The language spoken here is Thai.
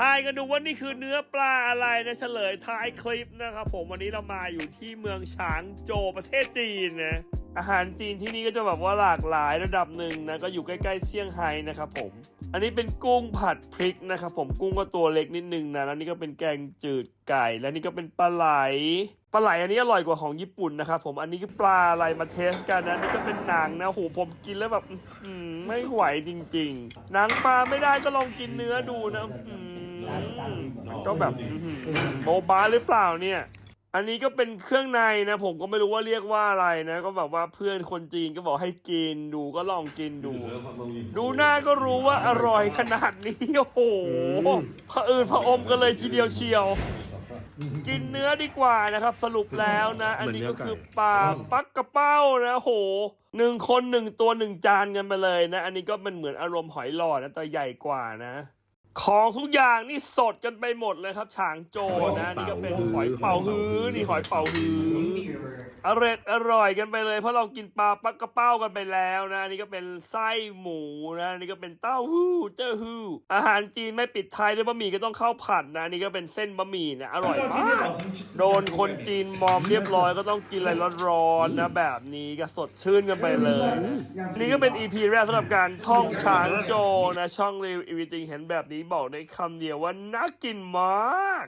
ทายกันดูว่านี่คือเนื้อปลาอะไรนะเฉลยท้ายคลิปนะครับผมวันนี้เรามาอยู่ที่เมืองฉางโจวประเทศจีนนะอาหารจีนที่นี่ก็จะแบบว่าหลากหลายระดับหนึ่งนะก็อยู่ใกล้ๆเซี่ยงไฮ้นะครับผม อันนี้เป็นกุ้งผัดพริกนะครับผมกุ้งก็ตัวเล็กนิดนึงนะแล้วนี่ก็เป็นแกงจืดไก่ และนี่ก็เป็นปลาไหลปลาไหลอันนี้อร่อยกว่าของญี่ปุ่นนะครับผมอันนี้คือปลาอะไรมาเทสกันนะนี่ก็เป็นหนังนะโหผมกินแล้วแบบอืไม่ไหวจริง ๆ หนังปลาไม่ได้ก็ลองกินเนื้อดูนะอื ก็แบบอื้อหือโบบาหรือเปล่าเนี่ย อันนี้ก็เป็นเครื่องในนะ ผมก็ไม่รู้ว่าเรียกว่าอะไรนะ ก็แบบว่าเพื่อนคนจีนก็บอกให้กินดูก็ลองกินดู ดูหน้าก็รู้ว่าอร่อยขนาดนี้ โอ้โหผะอืนผะอมกันเลยทีเดียวเชียว กินเนื้อดีกว่านะครับ สรุปแล้วนะ อันนี้ก็คือปลาปักกระเป้านะโหหนึ่งคนหนึ่งตัวหนึ่งจานกันไปเลยนะ อันนี้ก็เป็นเหมือนอารมณ์หอยหลอดนะแต่ใหญ่กว่านะ ของทุกอย่างนี่สดกันไปหมดเลยครับ ฉางโจนะนี่ก็เป็นหอยเป่าฮื้อนี่หอยเป่าฮื้ออร่อยอร่อยกันไปเลยเพราะเรากินปลาปักกระเป้ากันไปแล้วนะอันนี่ก็เป็นไส้หมูนะอันนี่ก็เป็นเต้าหู้เจ้าหู้อาหารจีนไม่ปิดท้ายด้วยบะหมี่ก็ต้องข้าวผัดนะอันนี่ก็เป็นเส้นบะหมี่นะอร่อยมากโดนคนจีนมอมเรียบร้อยก็ต้องกินอะไรร้อนๆนะแบบนี้ก็สดชื่นกันไปเลย นี่ก็เป็น EP แรกสำหรับการท่องช้างโจนะช่องรีวิวอีวิติงเห็นแบบนี้บอกได้คำเดียวว่าน่ากินมาก